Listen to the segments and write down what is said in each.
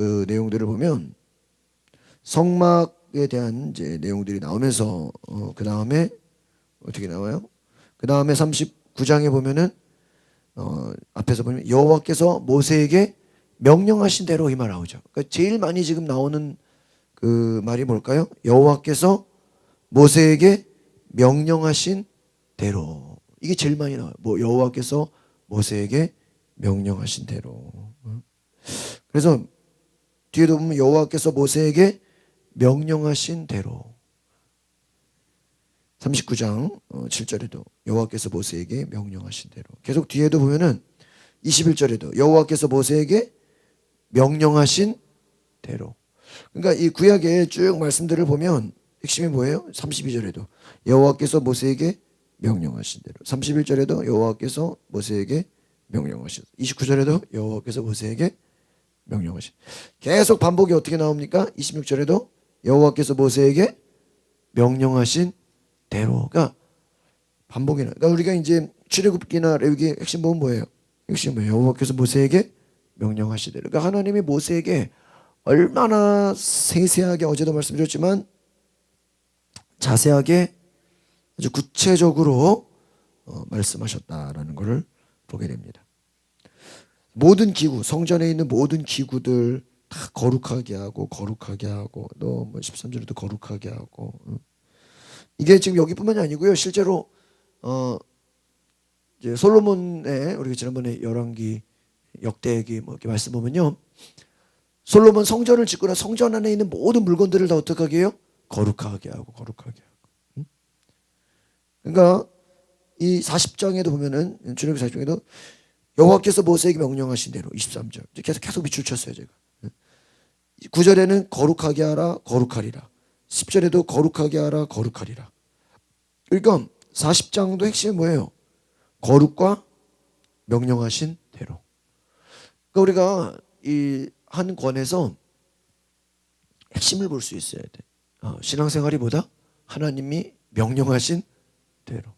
그 내용들을 보면 성막에 대한 이제 내용들이 나오면서 어, 그 다음에 어떻게 나와요? 그 다음에 39장에 보면은 어, 앞에서 보면 여호와께서 모세에게 명령하신 대로 이 말 나오죠. 그러니까 제일 많이 지금 나오는 그 말이 뭘까요? 여호와께서 모세에게 명령하신 대로 이게 제일 많이 나와요. 뭐 여호와께서 모세에게 명령하신 대로. 그래서 뒤에도 보면 여호와께서 모세에게 명령하신 대로. 39장 7절에도 여호와께서 모세에게 명령하신 대로. 계속 뒤에도 보면은 21절에도 여호와께서 모세에게 명령하신 대로. 그러니까 이 구약의 쭉 말씀들을 보면 핵심이 뭐예요? 32절에도 여호와께서 모세에게 명령하신 대로. 31절에도 여호와께서 모세에게 명령하신. 29절에도 여호와께서 모세에게 명령하신. 계속 반복이 어떻게 나옵니까? 26절에도 여호와께서 모세에게 명령하신 대로가 반복이 나. 그러니까 우리가 이제 출애굽기나 레위기 핵심 보면 뭐예요? 핵심 뭐예요? 여호와께서 모세에게 명령하신 대로. 그러니까 하나님이 모세에게 얼마나 세세하게 어제도 말씀드렸지만 자세하게 아주 구체적으로 어, 말씀하셨다라는 것을 보게 됩니다. 모든 기구, 성전에 있는 모든 기구들 다 거룩하게 하고 거룩하게 하고 또뭐 13절에도 거룩하게 하고 응. 이게 지금 여기뿐만이 아니고요. 실제로 어 이제 솔로몬의 우리가 지난번에 열왕기 역대기 뭐 이렇게 말씀 보면요. 솔로몬 성전을 짓거나 성전 안에 있는 모든 물건들을 다 어떻게 해요? 거룩하게 하고 거룩하게 하고. 응? 그러니까 이 40장에도 보면은 출애굽기 40장에도 여호와께서 모세에게 명령하신 대로 23절. 계속 계속 밑줄 쳤어요 제가. 9절에는 거룩하게 하라 거룩하리라. 10절에도 거룩하게 하라 거룩하리라. 그러니까 40장도 핵심이 뭐예요? 거룩과 명령하신 대로. 그러니까 우리가 이 한 권에서 핵심을 볼 수 있어야 돼. 어, 신앙생활이 보다? 하나님이 명령하신 대로.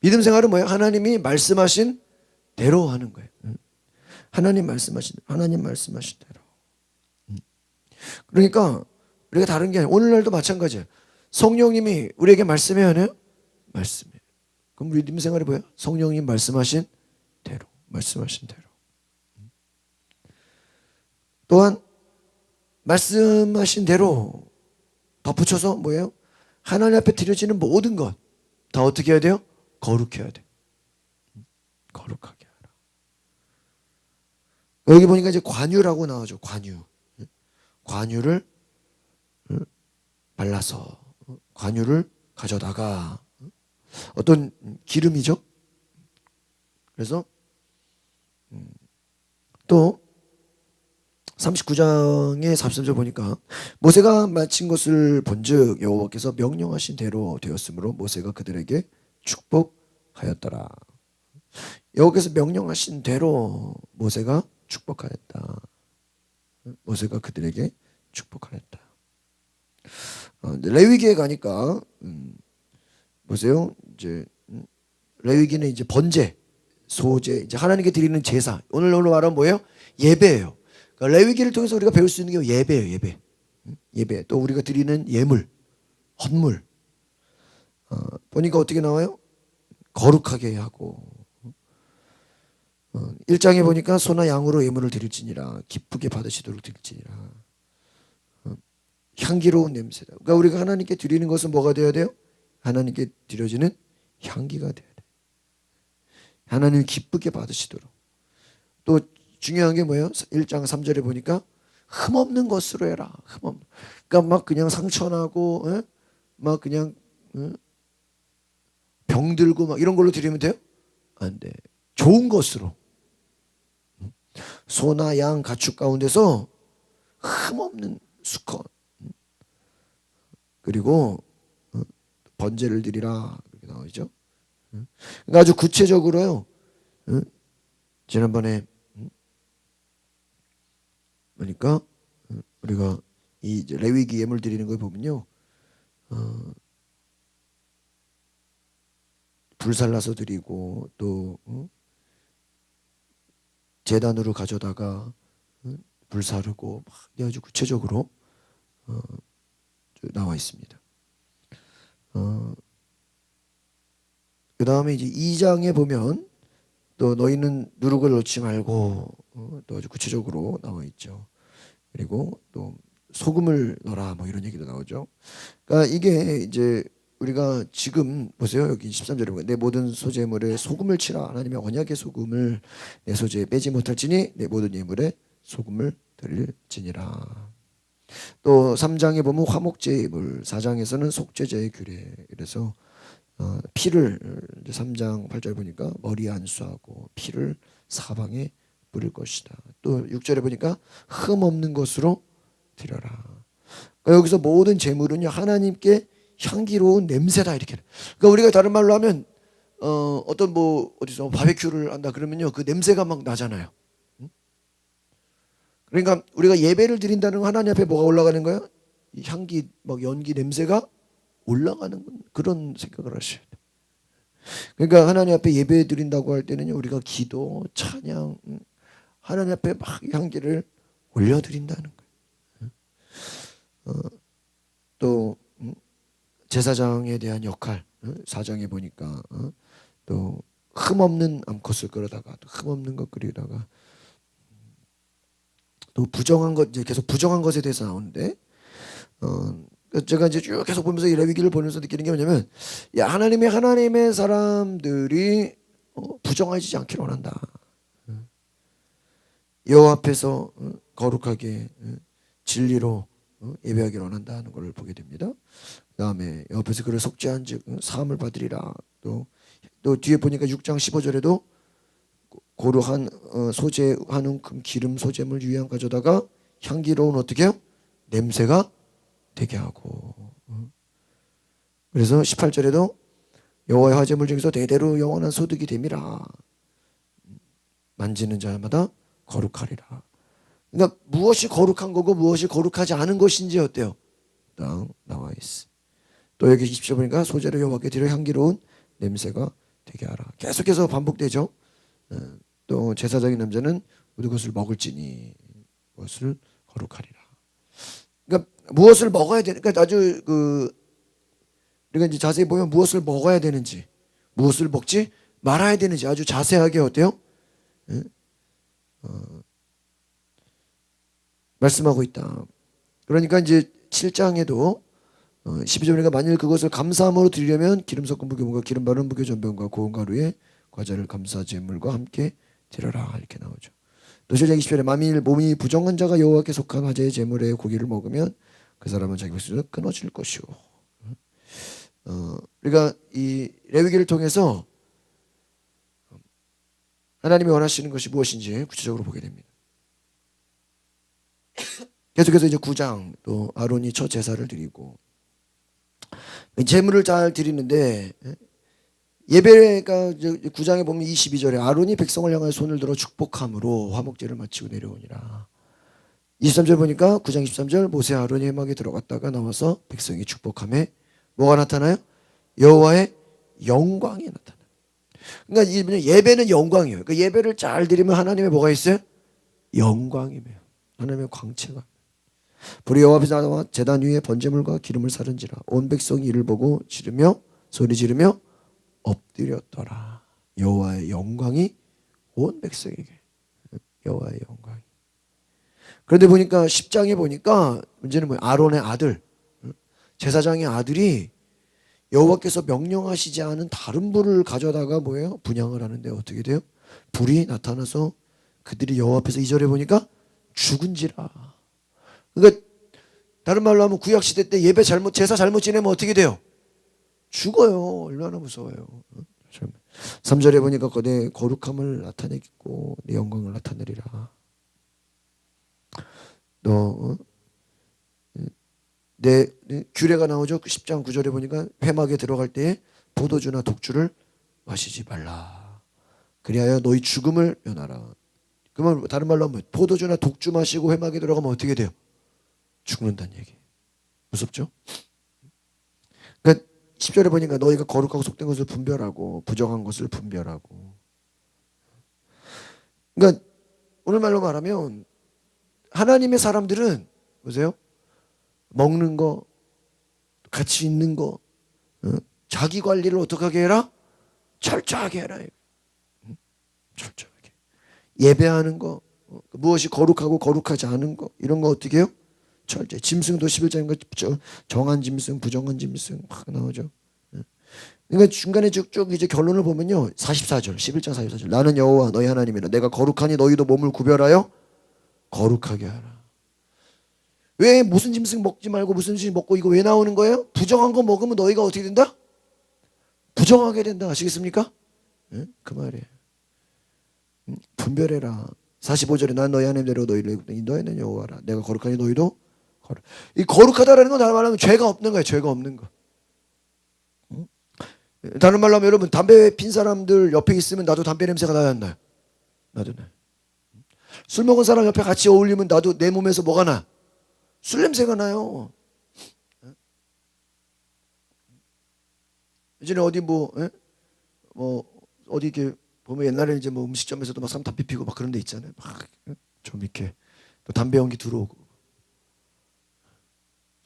믿음 생활은 뭐예요? 하나님이 말씀하신 대로 하는 거예요. 하나님 말씀하신 하나님 말씀하신 대로. 그러니까 우리가 다른 게 아니라 오늘날도 마찬가지예요. 성령님이 우리에게 말씀해야 하나요? 말씀해요. 그럼 믿음 생활이 뭐예요? 성령님 말씀하신 대로, 말씀하신 대로. 또한 말씀하신 대로 덧붙여서 뭐예요? 하나님 앞에 드려지는 모든 것 다 어떻게 해야 돼요? 거룩해야 돼. 거룩하게. 여기 보니까 이제 관유라고 나오죠. 관유. 관유를 발라서 관유를 가져다가 어떤 기름이죠. 그래서 또 39장의 43절 보니까 모세가 마친 것을 본즉 여호와께서 명령하신 대로 되었으므로 모세가 그들에게 축복하였더라. 여호와께서 명령하신 대로 모세가 축복하였다. 모세가 그들에게 축복하였다. 어, 레위기에 가니까 음, 보세요. 이제 음, 레위기는 이제 번제, 소제, 이제 하나님께 드리는 제사. 오늘 오늘 말하면 뭐예요? 예배예요. 그러니까 레위기를 통해서 우리가 배울 수 있는 게 예배예요. 예배. 음, 예배. 또 우리가 드리는 예물, 헌물. 어, 보니까 어떻게 나와요? 거룩하게 하고 어, 1장에 보니까 소나 양으로 예물을 드릴지니라 기쁘게 받으시도록 드릴지니라 어, 향기로운 냄새다. 그러니까 우리가 하나님께 드리는 것은 뭐가 되어야 돼요? 하나님께 드려지는 향기가 되어야 돼. 하나님 기쁘게 받으시도록. 또 중요한 게 뭐예요? 1장 3절에 보니까 흠없는 것으로 해라. 흠없는. 그러니까 막 그냥 상처나고 에? 막 그냥 에? 병들고 막 이런 걸로 드리면 돼요? 안 돼. 좋은 것으로. 소나 양 가축 가운데서 흠없는 수컷. 그리고 어, 번제를 드리라 이렇게 나오죠. 그러니까 아주 구체적으로요. 지난번에 그러니까 우리가 이 레위기 예물 드리는 걸 보면요. 어, 불살라서 드리고 또 어? 재단으로 가져다가 어? 불사르고 막 아주 구체적으로 어, 저 나와 있습니다. 어, 그 다음에 이제 2장에 보면 또 너희는 누룩을 넣지 말고 어, 또 아주 구체적으로 나와 있죠. 그리고 또 소금을 넣어라 뭐 이런 얘기도 나오죠. 그러니까 이게 이제 우리가 지금 보세요 여기 13절에 보면 내 모든 소재물에 소금을 치라 하나님의 언약의 소금을 내 소재에 빼지 못할지니 내 모든 예물에 소금을 드릴지니라. 또 3장에 보면 화목제 예물, 4장에서는 속죄제의 규례. 그래서 어, 피를 이제 3장 8절 보니까 머리에 안수하고 피를 사방에 뿌릴 것이다. 또 6절에 보니까 흠 없는 것으로 드려라. 그러니까 여기서 모든 제물은요 하나님께 향기로운 냄새다 이렇게. 그러니까 우리가 다른 말로 하면 어, 어떤 뭐 어디서 바베큐를 한다 그러면요 그 냄새가 막 나잖아요. 응? 그러니까 우리가 예배를 드린다는 건 하나님 앞에 뭐가 올라가는? 이 향기 막 연기 냄새가 올라가는 건 그런 생각을 하셔야 돼. 그러니까 하나님 앞에 예배 드린다고 할 때는요 우리가 기도, 찬양, 응? 하나님 앞에 막 향기를 올려 드린다는 거예요. 어, 또 음, 제사장에 대한 역할 어, 사장에 보니까 어, 또 흠없는 암컷을 끌어다가 또 흠없는 것 끌이다가 또 부정한 것 이제 계속 부정한 것에 대해서 나오는데 어 제가 이제 쭉 계속 보면서 이 레위기를 보면서 느끼는 게 뭐냐면 야 하나님의 하나님의 사람들이 어, 부정하지 않기를 원한다. 여호와 앞에서 어, 거룩하게 어, 진리로 어, 예배하기를 원한다는 것을 보게 됩니다. 그다음에 옆에서 그를 속죄한즉 어, 사함을 받으리라. 또, 또 뒤에 보니까 6장 15절에도 고루한 어, 소재하는 금 기름 소재물 유향 가져다가 향기로운 어떻게요? 냄새가 되게 하고. 어. 그래서 18절에도 여호와의 화제물 중에서 대대로 영원한 소득이 됨이라. 만지는 자마다 거룩하리라. 그러니까 무엇이 거룩한 거고 무엇이 거룩하지 않은 것인지 어때요? 딱 나와 있어. 또 여기 20절 보니까 소재로 여호와께 드려 향기로운 냄새가 되게 하라. 계속해서 반복되죠. 어, 또 제사장인 남자는 모든 것을 먹을지니 무엇을 거룩하리라. 그러니까 무엇을 먹어야 되는 그러니까 아주 그 우리가 이제 자세히 보면 무엇을 먹어야 되는지 무엇을 먹지 말아야 되는지 아주 자세하게 어때요? 예? 어, 말씀하고 있다. 그러니까 이제 7장에도 어, 12절이니까 만일 그것을 감사함으로 드리려면 기름 섞은 무교물과 기름 바른 무교 전병과 고운 가루에 과자를 감사 제물과 함께 드려라 이렇게 나오죠. 또 7장 20절에 만일 몸이 부정한 자가 여호와께 속한 화제의 제물의 고기를 먹으면 그 사람은 자기 백성에서 끊어질 것이오. 어, 그러니까 이 레위기를 통해서 하나님이 원하시는 것이 무엇인지 구체적으로 보게 됩니다. 계속해서 이제 9장 또 아론이 첫 제사를 드리고 제물을 잘 드리는데 예배가 9장에 보면 22절에 아론이 백성을 향하여 손을 들어 축복함으로 화목제를 마치고 내려오니라. 23절 보니까 9장 23절 모세 아론이 회막에 들어갔다가 나와서 백성이 축복함에 뭐가 나타나요? 여호와의 영광이 나타나요. 그러니까 이 예배는 영광이에요. 그러니까 예배를 잘 드리면 하나님의 뭐가 있어요? 영광이에요. 하나님의 광채가. 불이 여호와 나와 제단 위에 번제물과 기름을 사른지라 온 백성이 이를 보고 지르며 소리 지르며 엎드렸더라. 여호와의 영광이 온 백성에게 여호와의 영광이. 그런데 보니까 10장에 보니까 문제는 뭐야? 아론의 아들 제사장의 아들이 여호와께서 명령하시지 않은 다른 불을 가져다가 뭐예요? 분양을 하는데 어떻게 돼요? 불이 나타나서 그들이 여호와 앞에서 이절에 보니까 죽은지라. 그러니까 다른 말로 하면 구약 시대 때 예배 잘못 제사 잘못 지내면 어떻게 돼요? 죽어요. 얼마나 무서워요. 3절에 보니까 내 거룩함을 나타내겠고 내 영광을 나타내리라. 너 내 규례가 나오죠. 10장 9절에 보니까 회막에 들어갈 때 포도주나 독주를 마시지 말라. 그리하여 너희 죽음을 면하라. 그러면 다른 말로 하면 포도주나 독주 마시고 회막에 들어가면 어떻게 돼요? 죽는다는 얘기. 무섭죠? 그러니까 10절에 보니까 너희가 거룩하고 속된 것을 분별하고 부정한 것을 분별하고. 그러니까 오늘 말로 말하면 하나님의 사람들은 보세요. 먹는 거, 같이 있는 거, 어? 자기 관리를 어떻게 해라? 철저하게 해라. 응? 철저하게. 예배하는 거, 어, 무엇이 거룩하고 거룩하지 않은 거, 이런 거 어떻게 해요? 철저히. 짐승도 11장인 거 정한 짐승, 부정한 짐승 막 나오죠. 예. 그러니까 중간에 쭉쭉 이제 결론을 보면요. 44절, 11장 44절. 나는 여호와 너희 하나님이라 내가 거룩하니 너희도 몸을 구별하여 거룩하게 하라. 왜 무슨 짐승 먹지 말고 무슨 짐승 먹고 이거 왜 나오는 거예요? 부정한 거 먹으면 너희가 어떻게 된다? 부정하게 된다. 아시겠습니까? 예? 그 말이에요. 음, 분별해라. 45절에 난 너희 하나님대로 너희를 입더니 너희 는 여호와라. 내가 거룩하니 너희도 거룩. 이 거룩하다라는 건 다른 말로 하면 죄가 없는 거예요. 죄가 없는 거. 음? 다른 말로 하면 여러분 담배 핀 사람들 옆에 있으면 나도 담배 냄새가 나야 안 나요? 나도 나요. 술 먹은 사람 옆에 같이 어울리면 나도 내 몸에서 뭐가 나? 술 냄새가 나요. 예전에 어디 뭐, 예? 뭐 어디 이렇게 보면 옛날에 이제 뭐 음식점에서도 막 사람 담배 피고 막 그런 데 있잖아요. 막좀 이렇게 또 담배 연기 들어오고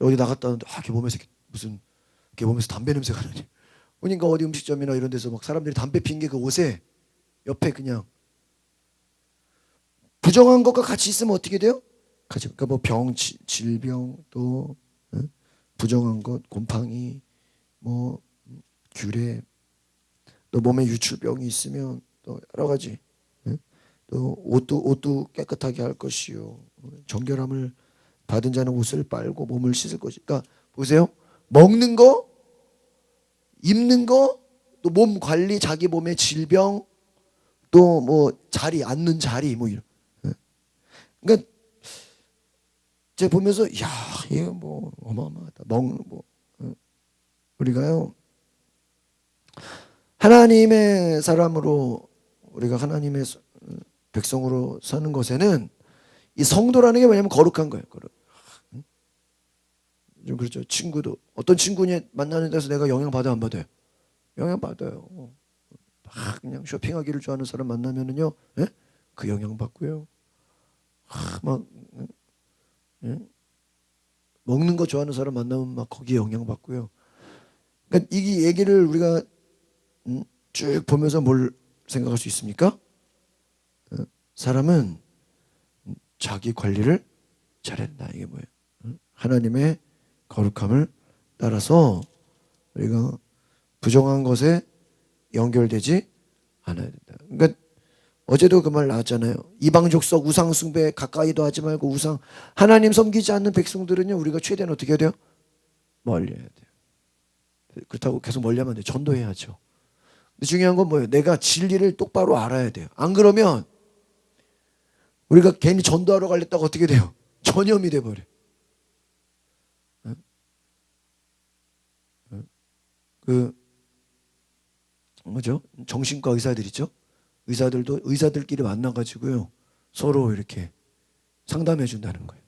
어디 나갔다 왔는데 아, 걔 몸에서 이렇게 무슨 걔 몸에서 담배 냄새가 나니. 그러니까 어디 음식점이나 이런 데서 막 사람들이 담배 핀 게 그 옷에 옆에 그냥 부정한 것과 같이 있으면 어떻게 돼요? 같이 그러니까 뭐 병, 지- 질병 또 응? 부정한 것, 곰팡이, 뭐 음, 규례, 또 몸에 유출병이 있으면 또 여러 가지. 응? 또 옷도 옷도 깨끗하게 할 것이요. 정결함을 받은 자는 옷을 빨고 몸을 씻을 것이. 그러니까 보세요. 먹는 거, 입는 거, 또 몸 관리, 자기 몸의 질병, 또 뭐 자리 앉는 자리 뭐 이런. 그러니까 제가 보면서 야 이거 뭐 어마어마하다. 먹는 뭐 어. 우리가요 하나님의 사람으로 우리가 하나님의 백성으로 사는 것에는 이 성도라는 게 뭐냐면 거룩한 거예요. 좀 그렇죠. 친구도 어떤 친구냐 만나는 데서 내가 영향 받아 안 받아요? 영향 받아요. 막 그냥 쇼핑하기를 좋아하는 사람 만나면은요, 예? 그 영향 받고요. 아, 막 응? 예? 먹는 거 좋아하는 사람 만나면 막 거기에 영향 받고요. 그러니까 이 얘기를 우리가 음, 쭉 보면서 뭘 생각할 수 있습니까? 어, 사람은 음, 자기 관리를 잘한다 이게 뭐예요? 어? 하나님의 거룩함을 따라서 우리가 부정한 것에 연결되지 않아야 된다. 그러니까 어제도 그 말 나왔잖아요. 이방족 속 우상 숭배 가까이도 하지 말고 우상 하나님 섬기지 않는 백성들은요 우리가 최대한 어떻게 해야 돼요? 멀리 해야 돼요. 그렇다고 계속 멀리 하면 안 돼요. 전도해야죠. 중요한 건 뭐예요? 내가 진리를 똑바로 알아야 돼요. 안 그러면 우리가 괜히 전도하러 갈랬다가 어떻게 돼요? 전염이 돼 버려. 그 뭐죠? 정신과 의사들 있죠? 의사들도 의사들끼리 만나가지고요 서로 이렇게 상담해 준다는 거예요.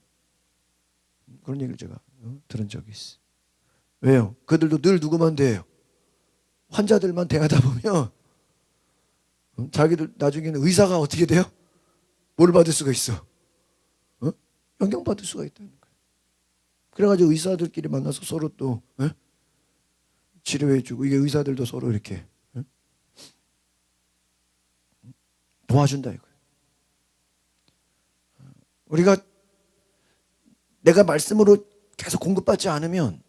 그런 얘기를 제가 어, 들은 적이 있어. 왜요? 그들도 늘 누구만 대해요? 환자들만 대하다 보면 어? 자기들 나중에는 의사가 어떻게 돼요? 뭘 받을 수가 있어? 어? 영향 받을 수가 있다는 거예요. 그래가지고 의사들끼리 만나서 서로 또 어? 치료해주고 이게 의사들도 서로 이렇게 어? 도와준다 이거예요. 우리가 내가 말씀으로 계속 공급받지 않으면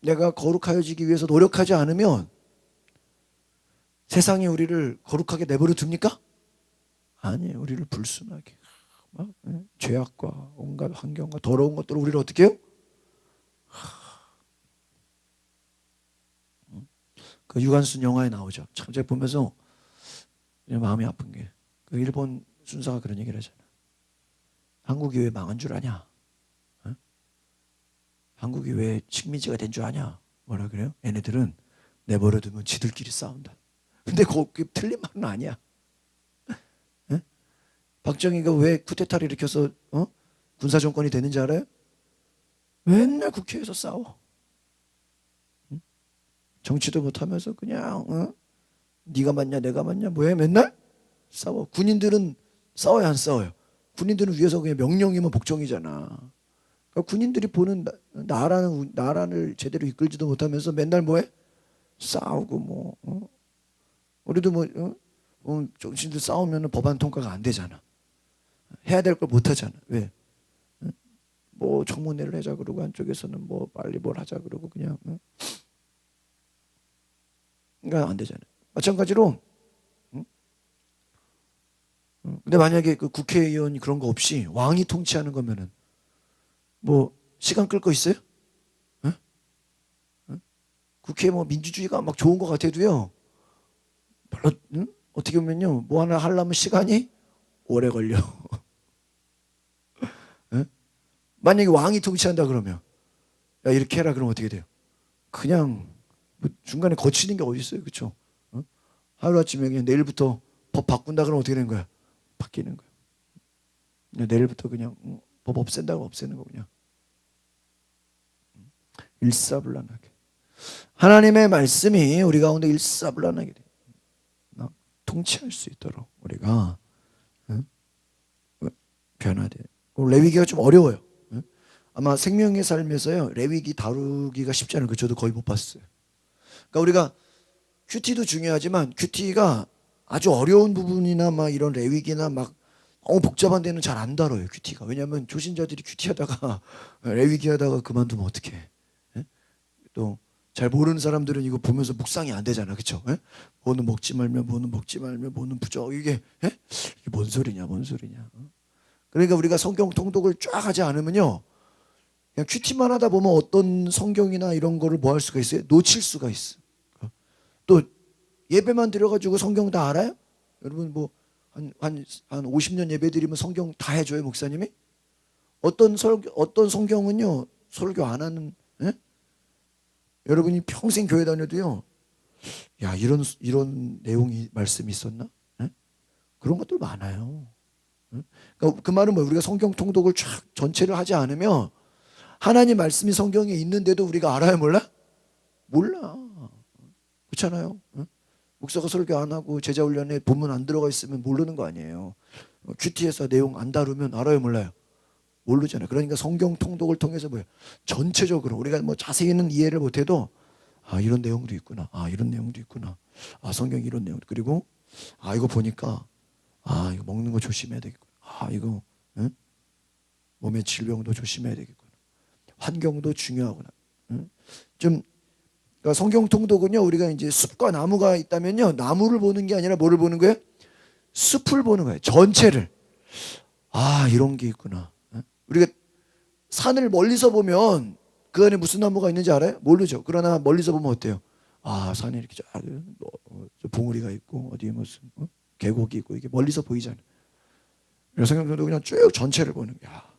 내가 거룩하여지기 위해서 노력하지 않으면 세상이 우리를 거룩하게 내버려 둡니까? 아니에요. 우리를 불순하게 막, 예? 죄악과 온갖 환경과 더러운 것들을 우리를 어떻게 해요? 그 유관순 영화에 나오죠. 참 제가 보면서 마음이 아픈 게 그 일본 순사가 그런 얘기를 하잖아. 한국이 왜 망한 줄 아냐? 어? 한국이 왜 식민지가 된 줄 아냐? 뭐라 그래요? 얘네들은 내버려두면 지들끼리 싸운다. 근데 그게 틀린 말은 아니야. 예? 박정희가 왜 쿠데타를 일으켜서 어? 군사 정권이 되는지 알아요? 맨날 국회에서 싸워. 응? 정치도 못하면서 그냥 어? 네가 맞냐 내가 맞냐 뭐해 맨날 싸워. 군인들은 싸워야 안 싸워요. 군인들은 위에서 그냥 명령이면 복종이잖아. 그러니까 군인들이 보는 나- 나라는 나라를 제대로 이끌지도 못하면서 맨날 뭐해? 싸우고 뭐 어? 우리도 뭐 어? 어, 정신들 싸우면 법안 통과가 안 되잖아. 해야 될 걸 못 하잖아. 왜? 응? 뭐 청문회를 하자 그러고 한쪽에서는 뭐 빨리 뭘 하자 그러고 그냥 응? 그러니까 안 되잖아요. 마찬가지로 응? 응. 근데 만약에 그 국회의원이 그런 거 없이 왕이 통치하는 거면은 뭐 시간 끌 거 있어요? 응? 응? 국회 뭐 민주주의가 막 좋은 것 같아도요. 별로 응? 어떻게 보면요 뭐 하나 하려면 시간이 오래 걸려. 응? 만약에 왕이 통치한다 그러면 야 이렇게 해라 그러면 어떻게 돼요? 그냥 뭐 중간에 거치는 게 어디 있어요, 그렇죠? 하루 아침에 그냥 내일부터 법 바꾼다 그러면 어떻게 되는 거야? 바뀌는 거야. 그냥 내일부터 그냥 응, 법 없앤다고 없애는 거 그냥 일사불란하게 하나님의 말씀이 우리 가운데 일사불란하게 돼. 나 통치할 수 있도록 우리가 응? 변화돼. 레위기가 좀 어려워요. 응? 아마 생명의 삶에서요 레위기 다루기가 쉽지 않은 거 저도 거의 못 봤어요. 그러니까 우리가 큐티도 중요하지만 큐티가 아주 어려운 부분이나 막 이런 레위기나 막 너무 복잡한 데는 잘 안 다뤄요 큐티가 왜냐하면 조신자들이 큐티하다가 레위기 하다가 그만두면 어떡해 또 잘 모르는 사람들은 이거 보면서 묵상이 안 되잖아 예? 뭐는 먹지 말며 뭐는 먹지 말며 뭐는 부정 이게 예? 이게 뭔 소리냐 뭔 소리냐 어? 그러니까 우리가 성경 통독을 쫙 하지 않으면요 그냥 큐티만 하다 보면 어떤 성경이나 이런 거를 뭐 할 수가 있어요 놓칠 수가 있어 또 예배만 드려가지고 성경 다 알아요? 여러분 뭐 한 한한 50년 예배 드리면 성경 다 해줘요 목사님이? 어떤 설 어떤 성경은요 설교 안 하는 예? 여러분이 평생 교회 다녀도요 야 이런 이런 내용이 말씀이 있었나? 예? 그런 것들 많아요. 예? 그러니까 그 말은 뭐 우리가 성경 통독을 쫙 전체를 하지 않으면 하나님 말씀이 성경에 있는데도 우리가 알아요 몰라? 몰라. 그렇잖아요. 응? 목사가 설교 안 하고 제자 훈련에 본문 안 들어가 있으면 모르는 거 아니에요. 어, 큐티에서 내용 안 다루면 알아요, 몰라요? 모르잖아요. 그러니까 성경 통독을 통해서 뭐예요? 전체적으로 우리가 뭐 자세히는 이해를 못해도 아 이런 내용도 있구나. 아 이런 내용도 있구나. 아 성경 이런 내용 그리고 아 이거 보니까 아 이거 먹는 거 조심해야 되겠구나. 아 이거 응? 몸의 질병도 조심해야 되겠구나. 환경도 중요하구나. 응? 좀 그러니까 성경 통독은요 우리가 이제 숲과 나무가 있다면요 나무를 보는 게 아니라 뭐를 보는 거예요? 숲을 보는 거예요. 전체를. 아 이런 게 있구나. 어? 우리가 산을 멀리서 보면 그 안에 무슨 나무가 있는지 알아요? 모르죠. 그러나 멀리서 보면 어때요? 아 산에 이렇게 쫙 어, 저 봉우리가 있고 어디에 무슨 어? 계곡이 있고 이게 멀리서 보이잖아요. 그래서 성경 통독 그냥 쭉 전체를 보는 거야.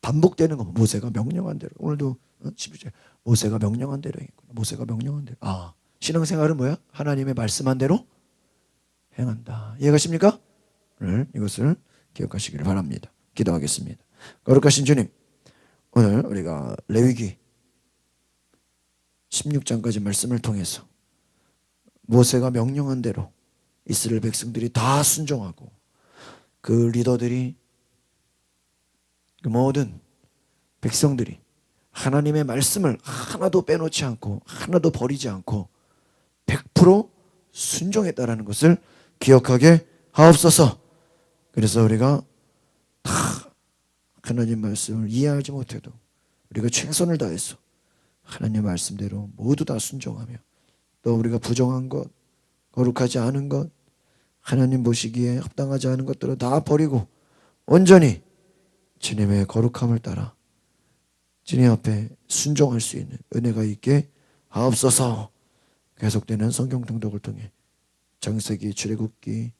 반복되는 거 모세가 명령한 대로 오늘도 어? 12절 모세가 명령한 대로 행했구나. 모세가 명령한 대로. 아, 신앙생활은 뭐야? 하나님의 말씀한 대로 행한다. 이해가십니까? 오늘 이것을 기억하시기를 바랍니다. 기도하겠습니다. 거룩하신 주님, 오늘 우리가 레위기 16장까지 말씀을 통해서 모세가 명령한 대로 이스라엘 백성들이 다 순종하고 그 리더들이 그 모든 백성들이 하나님의 말씀을 하나도 빼놓지 않고 하나도 버리지 않고 100% 순종했다라는 것을 기억하게 하옵소서. 그래서 우리가 다 하나님 말씀을 이해하지 못해도 우리가 최선을 다해서 하나님 말씀대로 모두 다 순종하며 또 우리가 부정한 것, 거룩하지 않은 것, 하나님 보시기에 합당하지 않은 것들을 다 버리고 온전히 주님의 거룩함을 따라 주님 앞에 순종할 수 있는 은혜가 있게 하옵소서. 계속되는 성경 통독을 통해 장세기, 출애굽기,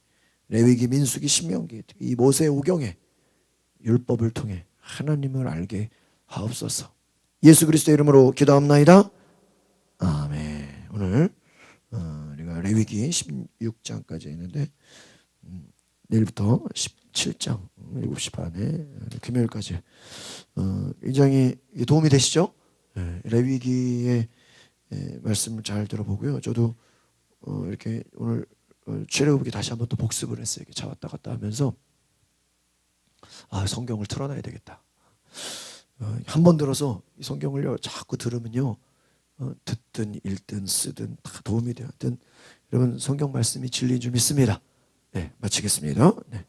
레위기, 민수기, 신명기 이 모세 오경의 율법을 통해 하나님을 알게 하옵소서. 예수 그리스도의 이름으로 기도합나이다. 아멘. 오늘 어, 우리가 레위기 16장까지 있는데 음, 내일부터 17장 7시 반에 금요일까지 어, 굉장히 도움이 되시죠? 예, 레위기의 예, 말씀을 잘 들어보고요. 저도 어, 이렇게 오늘 어, 출애굽기 다시 한번 또 복습을 했어요. 이렇게 차 왔다 갔다 하면서 아 성경을 틀어놔야 되겠다. 어, 한번 들어서 이 성경을요 자꾸 들으면요 어, 듣든 읽든 쓰든 다 도움이. 하여튼 여러분 성경 말씀이 진리인 줄 믿습니다. 네 마치겠습니다. 네.